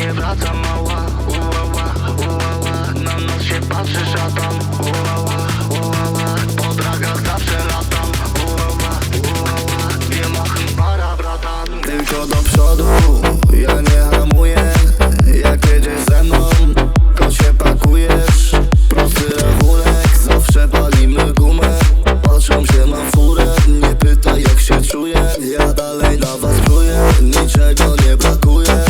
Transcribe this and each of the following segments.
nie wraca mała. Uała, uała Na nas się patrzy szatan. Uała, uała Po dragach zawsze latam. Uała, uała Dwie machy para bratan Tylko do przodu Ja nie hamuję. Jak jedziesz ze mną To się pakujesz. Prosty rachunek Zawsze palimy gumę. Patrzą się na furę Nie pytaj jak się czuję. Ja dalej na was pluję Niczego nie brakuje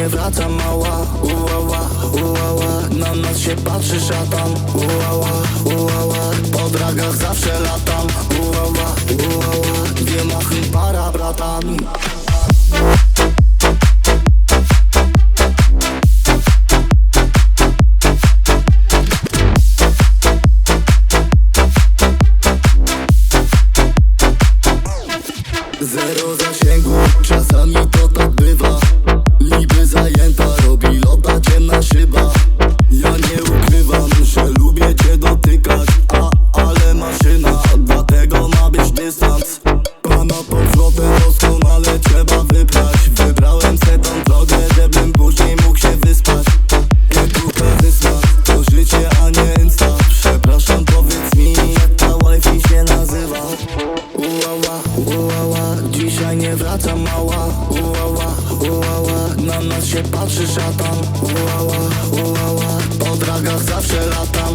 nie wraca mała Uała, uała Na nas się patrzy szatan Uała, uała Po dragach zawsze latam Uała, uała Dwie machy para bratan. Zero zasięgu, czasami to tak bywa nie wraca mała. Uała, uała, na nas się patrzy szatan. Uała, uała, po dragach zawsze latam